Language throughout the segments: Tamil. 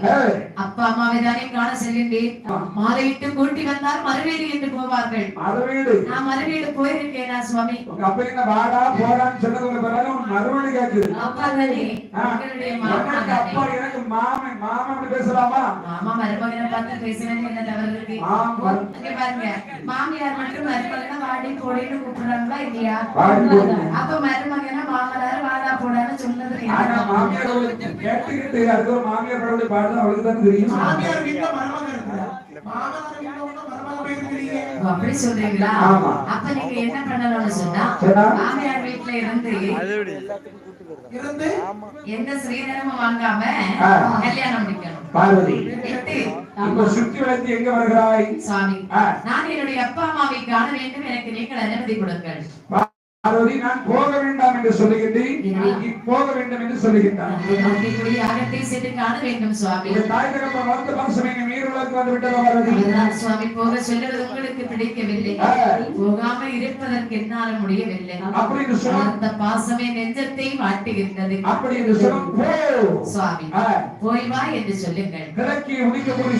அப்பா அம்மாவை தானே காண செல்கின்றேன். மாலையிட்டு கூட்டி வந்தால் மறுவீடு என்று போவார்கள். மறுவீடு நான் மறுவீடு போயிருக்கேனா சுவாமி? உங்க அப்பா என்ன வாடா போடான்னு சொன்னதுக்கு பிறகு உன் மறுபடி கேக்குது அப்பா தானே அப்பா எனக்கு மாமன் மாமன் பேசலாமா? மாமா மருமகனை பார்த்து பேசினது என்ன தவறு இருக்கு. அங்க பாருங்க மாமியார் மட்டும் மருமகனை வாடி போடின்னு கூப்பிடுறாங்களா இல்லையா? போடி. அப்ப மருமகனை மாமனார் வாடா போடான்னு சொன்னது மாமியார் கேட்டுக்கிட்டு மாமியார் படம் பாடுறது அவளுக்கு தான் தெரியும் அப்படி சொல்றீங்களா. அப்ப நீங்க என்ன பண்ணணும்னு சொன்னா? மாமியார் வீட்டுல இருந்து இருந்து எந்த ஸ்ரீதரமும் வாங்காம. கல்யாணம் முடிக்கணும் பார்வதி எட்டு இப்ப சுத்தி வளைத்து எங்க வருகிறாய் சுவாமி ஆ, நான் என்னுடைய அப்பா அம்மாவை காண வேண்டும் எனக்கு நீங்கள் அனுமதி கொடுங்கள் பார்வதி நான் போக வேண்டாம் என்று சொல்லுகின்றேன். நீ போக வேண்டும் என்று சொல்லுகின்றான். தாய் தகப்பன் வளர்த்த பாசம் எங்க நீருலக்கு வந்து விட்டதா பார்வதி அதுதான் சுவாமி போக சொல்லுவது உங்களுக்கு பிடிக்கவில்லை. ஆ. போகாம இருப்பதற்கு என்னால முடியவில்லை. அப்படி சொல்ல அந்த பாசமே நெஞ்சத்தை வாட்டுகின்றது அப்படி போ சுவாமி போய் வா என்று சொல்லுங்கள். கிழக்கே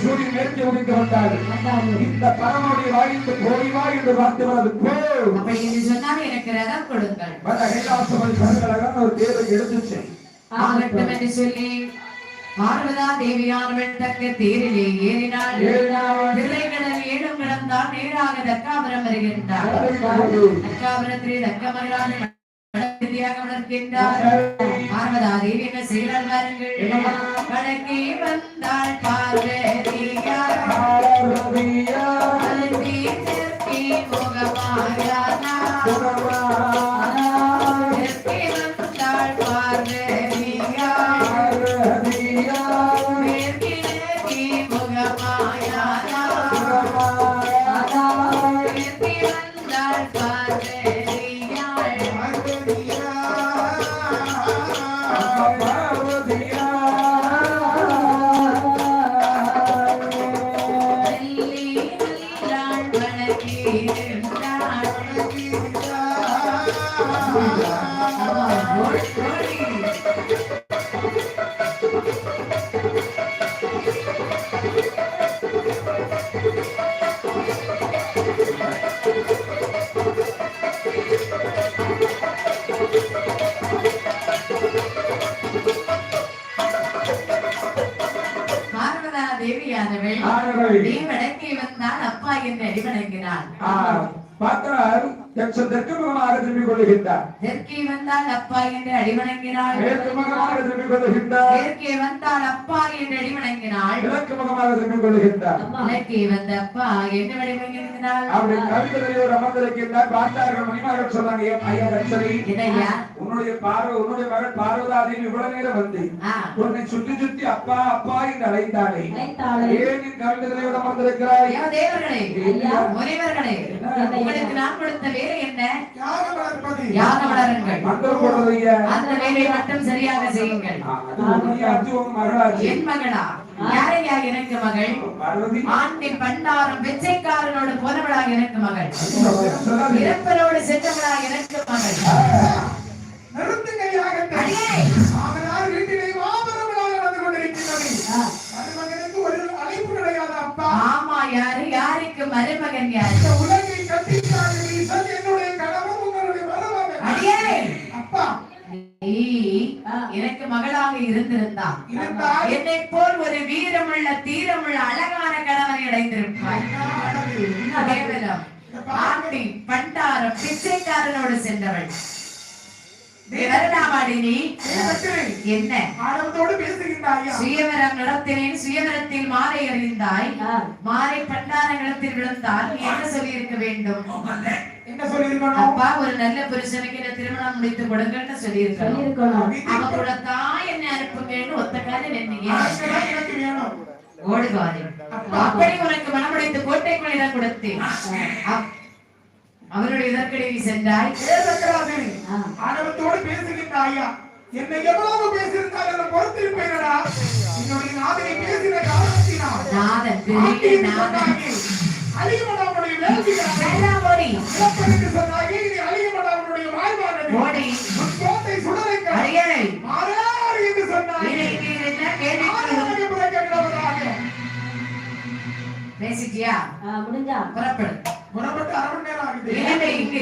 சூரியன் மேற்கே உதிக்க வந்தார்கள் இந்த பரமனுடைய வாய்ப்பு போய் வா என்று பார்த்து வந்தது போ அப்படி என்று சொன்னால் எனக்கு ரகம் கொடுங்கள் வந்த கைலாசபதி கருங்கலகான ஒரு தேவை எடுத்துச்சு ஆகட்டும் என்று சொல்லி பார்வதா தேவியானவள் தக்க தேரிலே ஏறினாள். ஏறினாள். திரைக்கடல் ஏழும் கிடந்தால் நேராக தக்காபுரம் வருகின்றார். தக்காபுரத்திலே தக்க மகளான மடத்தியாக வளர்க்கின்றார். பார்வதா தேவி என்ன செய்கிறாள் பாருங்கள். வடக்கே வந்தாள் பார்வதியா. பார்வதியா, Bye. ஆனவள். நீ வடக்கே வந்தால் அப்பா என்று அடிவணங்கினாள் ஆ, பார்த்தால் தெற்கு முகமாக திரும்பிக் கொள்ளுகின்றார் தெற்கே வந்தால் அப்பா என்று அடிவணங்கினாள். மேற்கு முகமாக திரும்பிக் கொள்ளுகின்றார் மேற்கே வந்தால் அப்பா என்று அடிவணங்கினாள். கிழக்கு முகமாக திரும்பிக் கொள்ளுகின்றார் கிழக்கே வந்த அப்பா என்று அடிவணங்கினாள். அப்படி கவிதையோர் அமர்ந்திருக்கின்றார் பார்த்தார்கள் மணிமகள் சொன்னாங்க "ஏன் ஐயா ரட்சரி இதையா உன்னுடைய பார்வை உன்னுடைய மகள் பார்வதாதேவி இவ்வளவு நேரம் வந்து உன்னை சுத்தி சுத்தி அப்பா அப்பா என்று அழைத்தாளே. ஏன் நீ கவிதையோர் அமர்ந்திருக்கிறாய் தேவர்களே? முனைவர்களே உங்களுக்கு நான் கொடுத்த வேலை என்ன? யாக வளருங்கள். மந்திரம் அந்த மட்டும் சரியாக செய்யுங்கள். என் மகளா யாரையா எனக்கு மகள்? பார்வதி. ஆண்டி பண்டாரம் வெச்சைக்காரனோடு போனவளா எனக்கு மகள்? சொல்லாதீங்க. இறப்பரோடு சென்றவளா எனக்கு மகள்? நிறுத்துங்க யாகத்தை அடியே! மாமனார் வீட்டிலே மாபெரும் விழா நடந்து கொண்டிருக்கிறது. மருமகனுக்கு ஒரு அழைப்பு கிடையாது அப்பா. ஆமா யாரு? யாருக்கு? மருமகன் யாரு? மகளாக இருந்திருந்தா இருந்தால் என்னை போல் ஒரு வீரமுள்ள தீரமுள்ள அழகான கணவனை அடைந்திருப்பாய் கேவலம் ஆண்டி பண்டாரம் பிச்சைக்காரனோடு சென்றவள். என்ன? சுயவரம் நடத்தினேன் சுயவரத்தில் மாலை எறிந்தாய் மாலை பண்டாரங்களத்தில் விழுந்தால் நீ என்ன சொல்லியிருக்க வேண்டும்? என்ன சொல்லியிருக்கணும்? அப்பா ஒரு நல்ல புருஷனுக்கு என்ன திருமணம் முடித்து கொடுங்கன்னு சொல்லியிருக்கணும். அவங்களோட தாய் என்ன அனுப்புங்கன்னு ஒத்த கால நின்னீங்க. ஆட்களா எனக்கு வேணும் ஓடுகாதே. அப்படி உனக்கு மனமுடைத்து கோட்டைக்குள் இடம் கொடுத்தேன். அவருடைய இதற்கிடையே சென்றாய். ஆடவத்தோடு பேசுகின்றாயா என்னை எவ்வளவு பேசியிருந்தால் என்ன பொறுத்திருப்பேனடா என்னுடைய நாதனை பேசின காரணத்தினால். நாதன் எல்லாம் ஓடி ஓடி கோட்டை மாறாறு என்று சொன்னாயே. பேசிட்டியா? முடிஞ்சா. புறப்படு. புறப்பட்டு அரை மணி நேரம் ஆகுது இங்கு.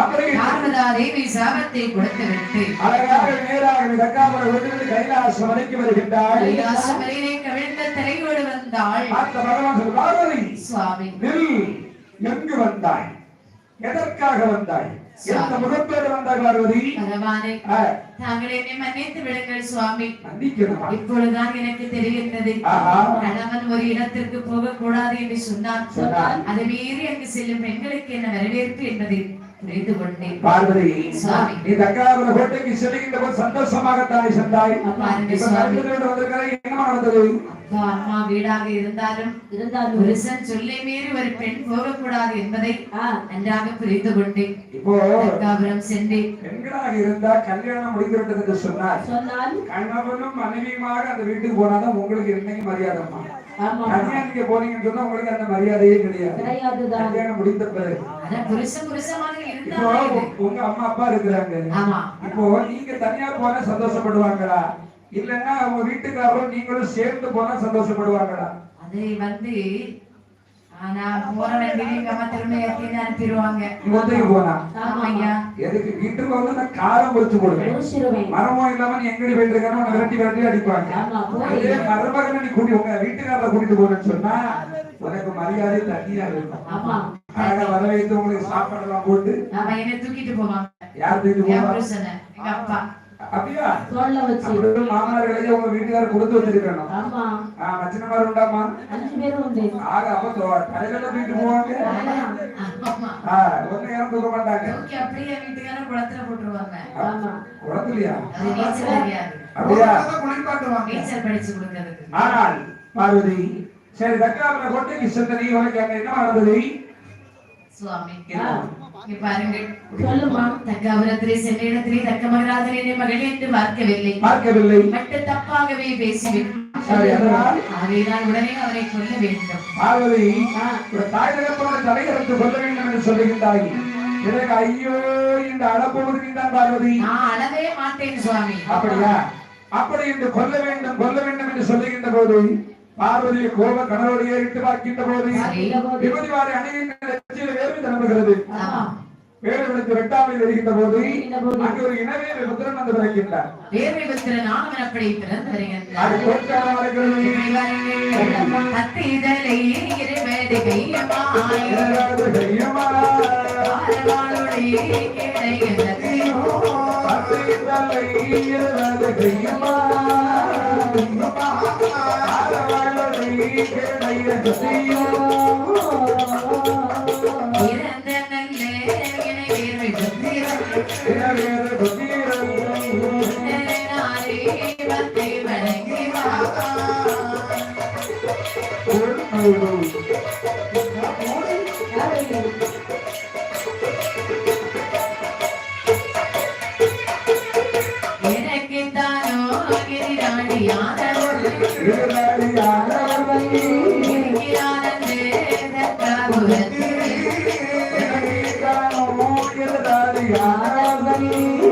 அப்படி பார்வதா தேவி சாபத்தை கொடுத்து விட்டு அழகாக நேராக தக்காமலை விட்டு கைலாசம் வரைக்கும் வருகின்றாள். கைலாசமலையிலே கவிழ்ந்த திரையோடு வந்தாள் அந்த பகவான் பார்வதி சுவாமி. நில் எங்கு வந்தாய்? எதற்காக வந்தாய்? எந்த முகப்பேறு வந்தாய் பார்வதி? பகவானே தாங்கள் என்னை மன்னித்து விடுங்கள் சுவாமி. மன்னிக்கணுமா? இப்பொழுதுதான் எனக்கு தெரிகின்றது. ஆஹா. கணவன் ஒரு இடத்திற்கு போகக்கூடாது என்று சொன்னார். அதை மீறி அங்கு செல்லும் பெண்களுக்கு என்ன வரவேற்பு என்பதை பார்வதி. நீ தக்காபுர கோட்டைக்கு செல்கின்ற போது சந்தோஷமாக தாய் சென்றாய் பாருங்க இப்ப சுவாமி கருத்துகளோடு வந்திருக்கிறாய் என்ன நடந்தது அப்பா அம்மா வீடாக இருந்தாலும் இருந்தாலும் புருஷன் சொல்லை மீறி ஒரு பெண் போகக்கூடாது என்பதை நன்றாக புரிந்து கொண்டேன் இப்போ தர்காபுரம் சென்றேன் பெண்களாக இருந்தா கல்யாணம் முடிந்து விட்டது என்று சொன்னார் சொன்னால் கணவனும் மனைவியுமாக அந்த வீட்டுக்கு போனாதான் உங்களுக்கு என்னைக்கு மரியாதைமா ஆமா கல்யாணம் நீங்க போனீங்கன்னு சொன்னா உங்களுக்கு அந்த மரியாதையே கிடையாது கல்யாணம் முடிந்த பிறகு உங்க அம்மா அப்பா இருக்கிறாங்க. இப்போ நீங்க தனியா போனா சந்தோஷப்படுவாங்களா இல்லன்னா உங்க வீட்டுக்காரரும் நீங்களும் சேர்ந்து போனா சந்தோஷப்படுவாங்களா அது வந்து எதுக்கு வீட்டுக்கு வந்து காரம் பொறிச்சு முடிச்சிருவேன் மரமும் இல்லாம நீ எங்கடி போயிட்டு இருக்கானோ உன்னை விரட்டி விரட்டி அடிப்பாங்க. அதே மருமகனை நீ கூட்டி உங்க வீட்டுக்காரரை கூட்டிட்டு போறேன்னு சொன்னா உனக்கு மரியாதை தனியா இருக்கும் ஆமா. அழகா வரவேற்று உங்களுக்கு சாப்பாடெல்லாம் போட்டு ஆமா என்னை தூக்கிட்டு போவாங்க. அப்படியா? தோல்ல வச்சு. அப்படி மாமனார்களே உங்க வீட்டுக்காரர் கொடுத்து வச்சிருக்கணும். ஆமா. மச்சினமார் உண்டாமா? அஞ்சு பேரும் உண்டு. ஆக அப்ப தலையில தூக்கிட்டு போவாங்க? ஆமா. ஆஹ் ஒண்ணு யாரும் தூக்க மாட்டாங்க. தூக்கி அப்படியே வீட்டுக்காரன் குளத்துல போட்டுருவாங்க. ஆமா. குளத்துலயா? அது நீச்சல் தெரியாது. அப்படியா? போறப்பதான் குளிப்பாட்டுவாங்க நீச்சல் படிச்சு கொடுக்கறதுக்கு. ஆனால் பார்வதி சரி தக்காபுர கோட்டைக்கு சென்ற நீ உனக்கு அங்க என்ன நடந்தது இங்க பாருங்கள் சொல்லுமா தக்காபுரத்திலே சென்ற இடத்திலே தக்க மகராஜனை மகள் என்று பார்க்கவில்லை பார்க்கவில்லை மட்டும் தப்பாகவே அதனால் ஆகையினால் உடனே அவரை கொல்ல வேண்டும் பார்வதி ஒரு தாய் தகப்பனோட தலையறுத்து கொள்ள வேண்டும் என்று சொல்லுகின்றாய் எனக்கு ஐயோ இந்த அளப்போது நீதான் பார்வதி நான் அழவே மாட்டேன் சுவாமி அப்படியா அப்படி என்று கொல்ல வேண்டும் கொல்ல வேண்டும் என்று சொல்லுகின்ற போது பார்வதி கோப கணவரோடு ஏறிட்டு பார்க்கின்ற போது. விபதி வாரி அணுகின்ற வேறு விடுத்து வெட்டாமல் வருகின்ற போது அங்கு ஒரு இனவே புத்திரன் வந்து பிறக்கின்றார் வேர்வை புத்திரன் ஆனவன் அப்படி பிறந்து வருகின்றார். தோற்காலம் வருகிறது இப்படி யாரோ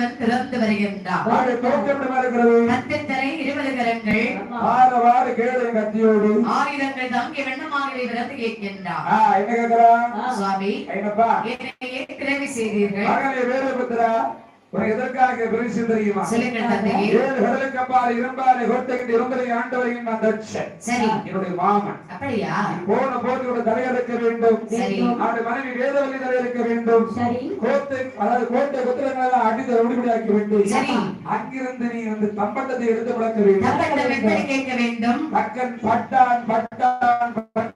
ஒருவன் பிறந்து வருகின்றான். கத்தித்தரை இருபது கரங்கள். கத்தியோடு. ஆயுதங்கள் தங்கி வெண்ணமாகவே பிறந்து கேட்கின்றான் என்ன சுவாமி என்னப்பா? என்னையே செய்தீர்கள். மகனே எதற்காக பிரிச்சு தெரியுமா? ஏழு கடலுக்கு அப்பால் இரும்பாலை ஆண்டு வருகின்ற என்னுடைய மாமன். அப்படியா? போன போது தலையறுக்க வேண்டும். சரி. அவனுடைய மனைவி வேதவல்லி தலையறுக்க வேண்டும். கோட்டை அதாவது கோட்டை குத்திரங்களை அடித்து விடுபடியாக்க வேண்டும். அங்கிருந்து நீ வந்து தம்பட்டத்தை எடுத்து முழக்க வேண்டும். வேண்டும். தக்கன் பட்டான் பட்டான்.